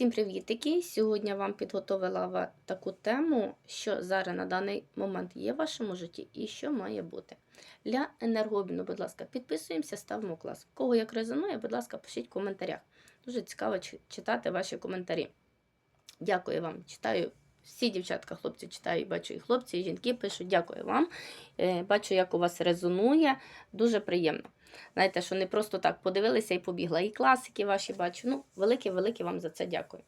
Всім привітики! Сьогодні вам підготовила таку тему, що зараз на даний момент є в вашому житті і що має бути. Для енергообміну, будь ласка, підписуємося, ставимо клас. Кого як резонує, будь ласка, пишіть в коментарях. Дуже цікаво читати ваші коментарі. Дякую вам. Читаю всі дівчатка, хлопці читаю, бачу і хлопці, і жінки пишуть. Дякую вам. Е, Бачу, як у вас резонує. Дуже приємно. Знаєте, що не просто так подивилися і побігла. І класики ваші бачу. Ну, велике-велике вам за це дякую.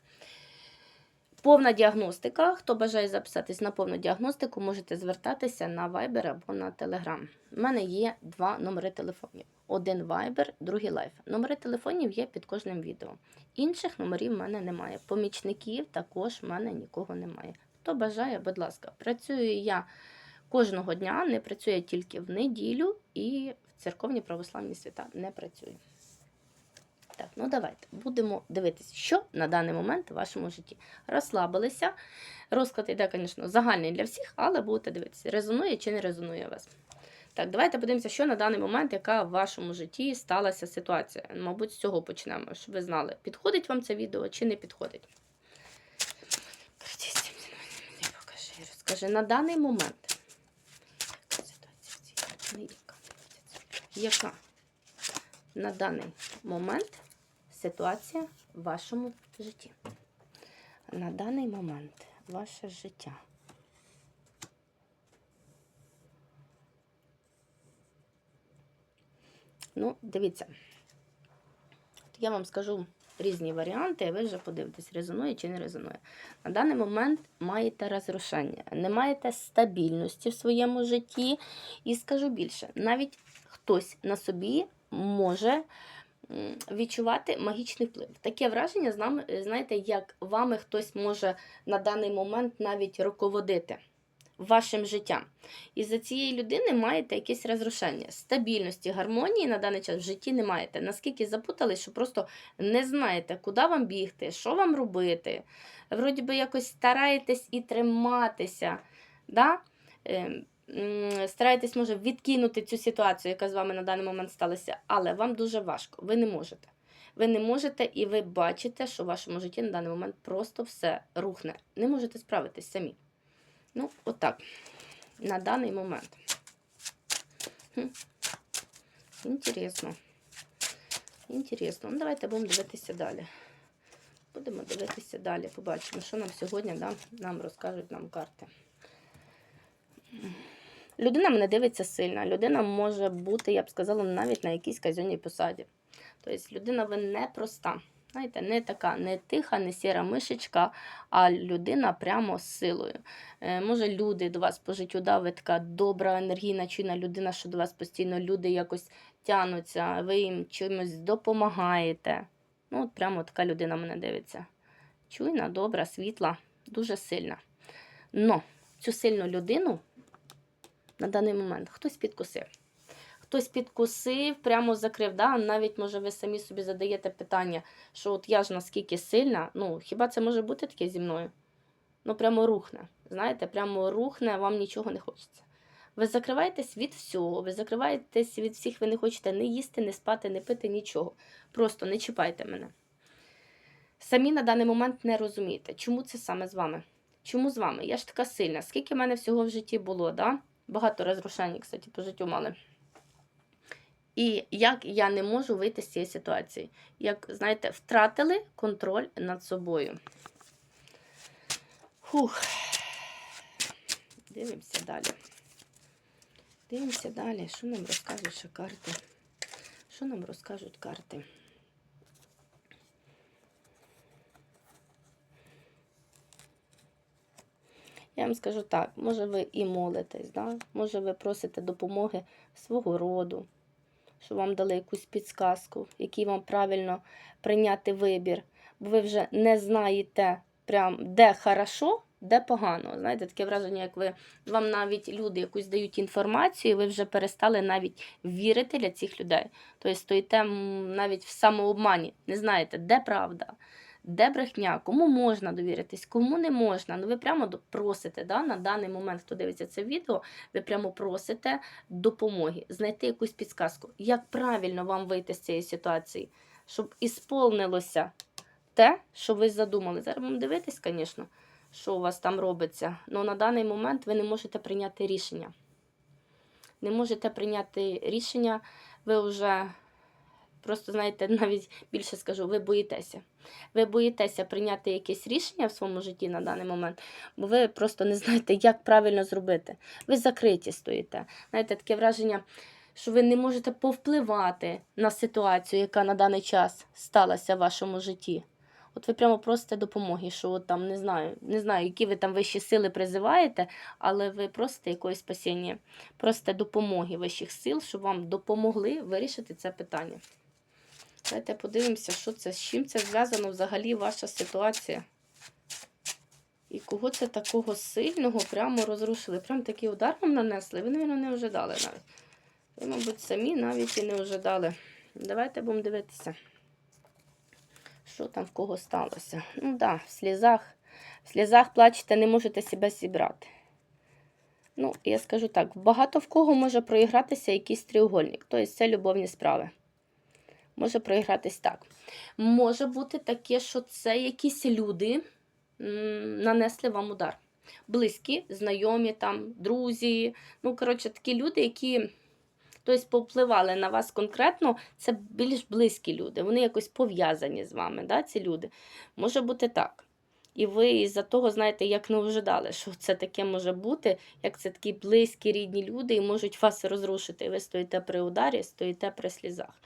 Повна діагностика. Хто бажає записатись на повну діагностику, можете звертатися на Viber або на Telegram. У мене є два номери телефонів: один Viber, другий Live. Номери телефонів є під кожним відео. Інших номерів в мене немає. Помічників також в мене нікого немає. Хто бажає, будь ласка, працюю я кожного дня, не працюю тільки в неділю і в церковні православні свята не працюю. Так, ну давайте будемо дивитися, що на даний момент в вашому житті. Розслабилися. Розклад йде, звісно, загальний для всіх, але будете дивитися, резонує чи не резонує вас. Так, давайте подивимося, що на даний момент, яка в вашому житті сталася ситуація. Мабуть, з цього почнемо, щоб ви знали, підходить вам це відео чи не підходить. Покажи, розкажи, на даний момент. Яка ситуація яка на даний момент ситуація в вашому житті? На даний момент ваше життя. Ну, дивіться. От Я вам скажу різні варіанти, а ви вже подивитесь, резонує чи не резонує. На даний момент маєте розрушення, не маєте стабільності в своєму житті. І скажу більше, навіть хтось на собі може відчувати магічний вплив. Таке враження, з нами, знаєте, як вами хтось може на даний момент навіть руководити вашим життям. І за цієї людини маєте якесь розрушення. Стабільності, гармонії на даний час в житті не маєте. Наскільки запутались, що просто не знаєте, куди вам бігти, що вам робити. Вроді би якось стараєтесь і триматися. Да? Стараєтесь, може, відкинути цю ситуацію, яка з вами на даний момент сталася, але вам дуже важко, ви не можете. Ви не можете, і ви бачите, що в вашому житті на даний момент просто все рухне. Не можете справитись самі. Ну, отак. На даний момент. Хм. Інтересно. Інтересно. Ну, давайте будемо дивитися далі. Будемо дивитися далі. Побачимо, що нам сьогодні да, нам розкажуть нам карти. Людина мене дивиться сильно. Людина може бути, я б сказала, навіть на якійсь казенній посаді. Тобто людина ви непроста. Знаєте, не така, не тиха, не сіра мишечка, а людина прямо з силою. Е, може, люди до вас по життю, да, ви така добра, енергійна, чуйна людина, що до вас постійно люди якось тянуться, ви їм чимось допомагаєте. Ну, от прямо така людина мене дивиться. Чуйна, добра, світла, дуже сильна. Но цю сильну людину на даний момент хтось підкусив. Хтось підкусив, прямо закрив. Да? Навіть, може, ви самі собі задаєте питання, що от я ж наскільки сильна, ну, хіба це може бути таке зі мною? Ну, прямо рухне. Знаєте, прямо рухне, вам нічого не хочеться. Ви закриваєтесь від всього, ви закриваєтесь від всіх, ви не хочете не їсти, не спати, не пити, нічого. Просто не чіпайте мене. Самі на даний момент не розумієте, чому це саме з вами. Чому з вами? Я ж така сильна. Скільки в мене всього в житті було, да? Багато розрушень, кстати, по життю мали. І як я не можу вийти з цієї ситуації. Як, знаєте, втратили контроль над собою. Фух. Дивимося далі. Дивимося далі. Що нам розкажуть карти? Що нам розкажуть карти? Я вам скажу так, може ви і молитесь, да? може ви просите допомоги свого роду, щоб вам дали якусь підсказку, який вам правильно прийняти вибір. Бо ви вже не знаєте, прям, де хорошо, де погано. Знаєте, таке враження, як ви вам навіть люди якусь дають інформацію, і ви вже перестали навіть вірити для цих людей. Тобто стоїте навіть в самообмані, не знаєте, де правда. Де брехня, кому можна довіритись, кому не можна. Ну ви прямо просите да, на даний момент, хто дивиться це відео, ви прямо просите допомоги, знайти якусь підсказку, як правильно вам вийти з цієї ситуації, щоб ісполнилося те, що ви задумали. Зараз будемо дивитись, звісно, що у вас там робиться. Але на даний момент ви не можете прийняти рішення. Не можете прийняти рішення, ви вже просто, знаєте, навіть більше скажу, ви боїтеся. Ви боїтеся прийняти якесь рішення в своєму житті на даний момент, бо ви просто не знаєте, як правильно зробити. Ви закриті стоїте. Знаєте, таке враження, що ви не можете повпливати на ситуацію, яка на даний час сталася в вашому житті. От ви прямо просите допомоги, що от там не знаю, не знаю, які ви там вищі сили призиваєте, але ви просите якоїсь спасіння, просите допомоги вищих сил, щоб вам допомогли вирішити це питання. Давайте подивимося, що це, з чим це зв'язано взагалі ваша ситуація. І кого це такого сильного прямо розрушили? Прям такий удар вам нанесли. Ви, мабуть, не ожидали навіть. Ви, мабуть, самі навіть і не ожидали. Давайте будемо дивитися, що там в кого сталося. Ну так, да, в слізах. В слізах плачете, не можете себе зібрати. Ну, я скажу так: багато в кого може проігратися якийсь треугольник, тобто це любовні справи. Може проігратись так. Може бути таке, що це якісь люди нанесли вам удар. Близькі, знайомі, там, друзі. Ну, коротше, такі люди, які тобто, повпливали на вас конкретно, це більш близькі люди. Вони якось пов'язані з вами, да, ці люди. Може бути так. І ви із-за того, знаєте, як не ожидали, що це таке може бути, як це такі близькі, рідні люди і можуть вас розрушити. І ви стоїте при ударі, стоїте при слізах.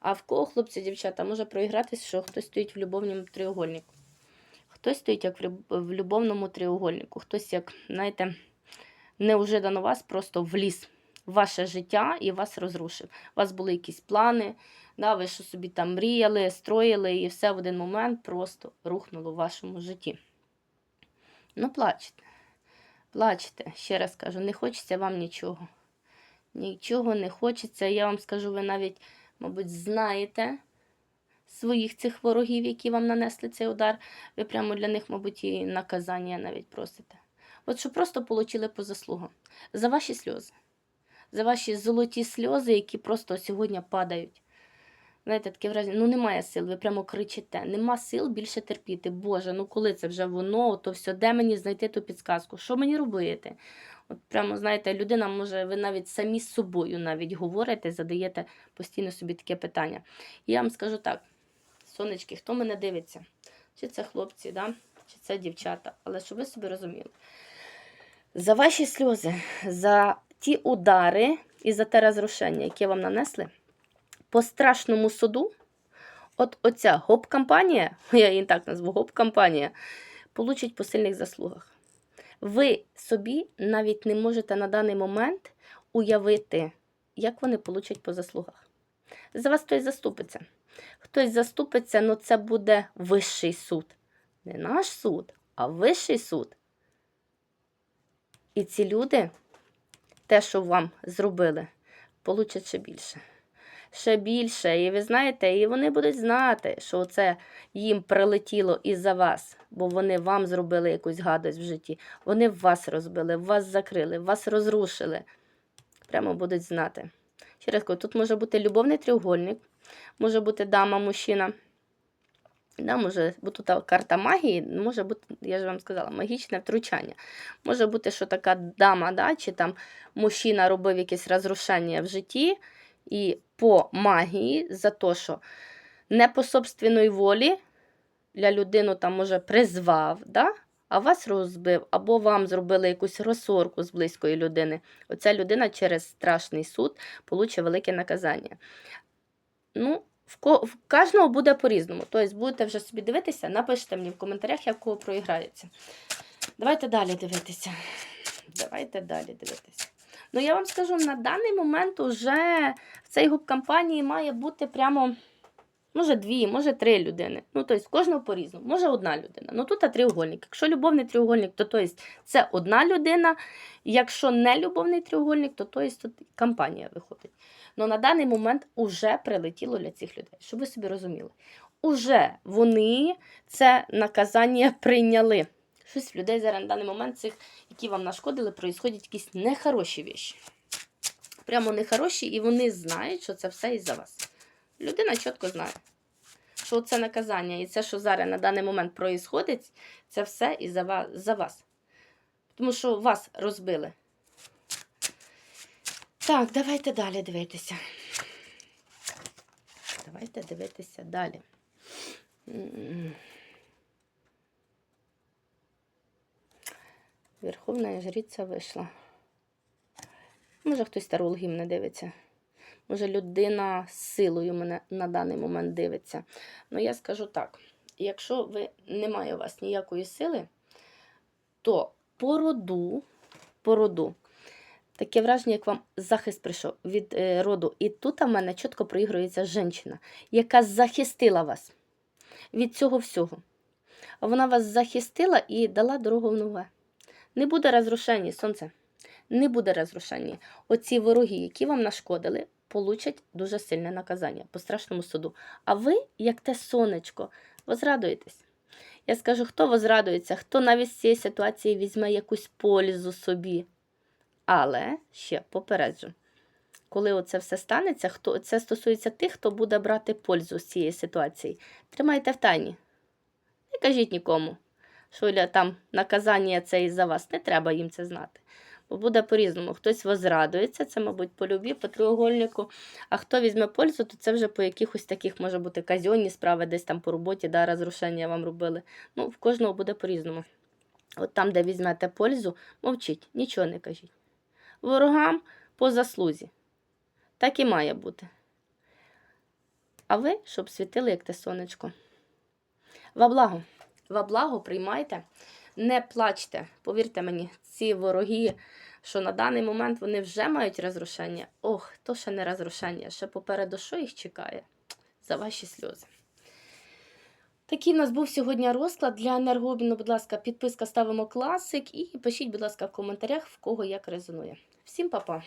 А в кого, хлопці, дівчата, може проігратися, що хтось стоїть в любовному треугольнику. Хтось стоїть як в любовному треугольнику, хтось, як, знаєте, неожиданно вас просто вліз в ваше життя і вас розрушив. У вас були якісь плани, да, ви що собі там мріяли, строїли, і все в один момент просто рухнуло в вашому житті. Ну, плачете. Плачете, ще раз кажу, не хочеться вам нічого. Нічого не хочеться. Я вам скажу, ви навіть, мабуть, знаєте своїх цих ворогів, які вам нанесли цей удар. Ви прямо для них, мабуть, і наказання навіть просите. От що просто отримали по заслугам. За ваші сльози. За ваші золоті сльози, які просто сьогодні падають. Знаєте, таке враження, ну немає сил, ви прямо кричите. Нема сил більше терпіти. Боже, ну коли це вже воно, то все, де мені знайти ту підказку? Що мені робити? От прямо, знаєте, людина може, ви навіть самі з собою навіть говорите, задаєте постійно собі таке питання. Я вам скажу так, сонечки, хто мене дивиться? Чи це хлопці, да? чи це дівчата? Але щоб ви собі розуміли. За ваші сльози, за ті удари і за те розрушення, яке вам нанесли, по страшному суду, от оця гоп-кампанія, я її так назву гоп-кампанія, получить по сильних заслугах. Ви собі навіть не можете на даний момент уявити, як вони получать по заслугах. За вас хтось заступиться. Хтось заступиться, але це буде вищий суд. Не наш суд, а вищий суд. І ці люди, те, що вам зробили, получать ще більше. Ще більше. І ви знаєте, і вони будуть знати, що це їм прилетіло із-за вас, бо вони вам зробили якусь гадость в житті. Вони вас розбили, вас закрили, вас розрушили. Прямо будуть знати. Ще раз кажу, тут може бути любовний треугольник, може бути дама, мужчина. Да, може, бо тут карта магії, може бути, я ж вам сказала, магічне втручання. Може бути, що така дама, да, чи там мужчина робив якесь розрушення в житті, і по магії за те, що не по собственної волі для людину там, може, призвав, да, а вас розбив, або вам зробили якусь розсорку з близької людини. Оця людина через страшний суд получить велике наказання. Ну, в, ко... в кожного буде по-різному. Тобто будете вже собі дивитися, напишіть мені в коментарях, як кого проіграється. Давайте далі дивитися. Давайте далі дивитися. Ну, я вам скажу, на даний момент уже в цій губ-кампанії має бути прямо, може, дві, може, три людини. Ну, тобто, кожного по-різному. Може, одна людина. Ну, тут а треугольник. Якщо любовний треугольник, то тобто, це одна людина. Якщо не любовний треугольник, то тобто, тут кампанія виходить. Ну, на даний момент уже прилетіло для цих людей, щоб ви собі розуміли. Уже вони це наказання прийняли. Щось в людей зараз на даний момент цих, які вам нашкодили, проїсходять якісь нехороші віші. Прямо нехороші, і вони знають, що це все із-за вас. Людина чітко знає. що це наказання, і це, що зараз на даний момент проїсходить, це все і за вас, за вас. Тому що вас розбили. Так, давайте далі дивитися. Давайте дивитися далі. Верховна жриця вийшла. Може, хтось тарологів не дивиться. Може, людина з силою мене на даний момент дивиться. Ну, я скажу так: якщо ви немає у вас ніякої сили, то по роду, по роду, таке враження, як вам захист прийшов від е, роду. І тут у мене чітко проігрується жінка, яка захистила вас від цього всього. Вона вас захистила і дала дорогу в нове. Не буде розрушення, сонце. Не буде розрушення. Оці вороги, які вам нашкодили, получать дуже сильне наказання по страшному суду. А ви, як те сонечко, возрадуєтесь. Я скажу, хто возрадується, хто навіть з цієї ситуації візьме якусь пользу собі. Але ще попереджу, коли оце все станеться, хто це стосується тих, хто буде брати пользу з цієї ситуації. Тримайте в тайні. Не кажіть нікому, що там наказання це із-за вас. Не треба їм це знати. Бо буде по-різному. Хтось возрадується, це, мабуть, по любві, по треугольнику. А хто візьме пользу, то це вже по якихось таких, може бути, казьонні справи, десь там по роботі, да, розрушення вам робили. Ну, в кожного буде по-різному. От там, де візьмете пользу, мовчіть, нічого не кажіть. Ворогам по заслузі. Так і має бути. А ви, щоб світили, як те сонечко. Во благо. Во благо приймайте, не плачте. Повірте мені, ці вороги, що на даний момент вони вже мають розрушення. Ох, то ще не розрушення, ще попереду що їх чекає? За ваші сльози. Такий у нас був сьогодні розклад для енергообміну. Будь ласка, підписка ставимо класик і пишіть, будь ласка, в коментарях, в кого як резонує. Всім па-па!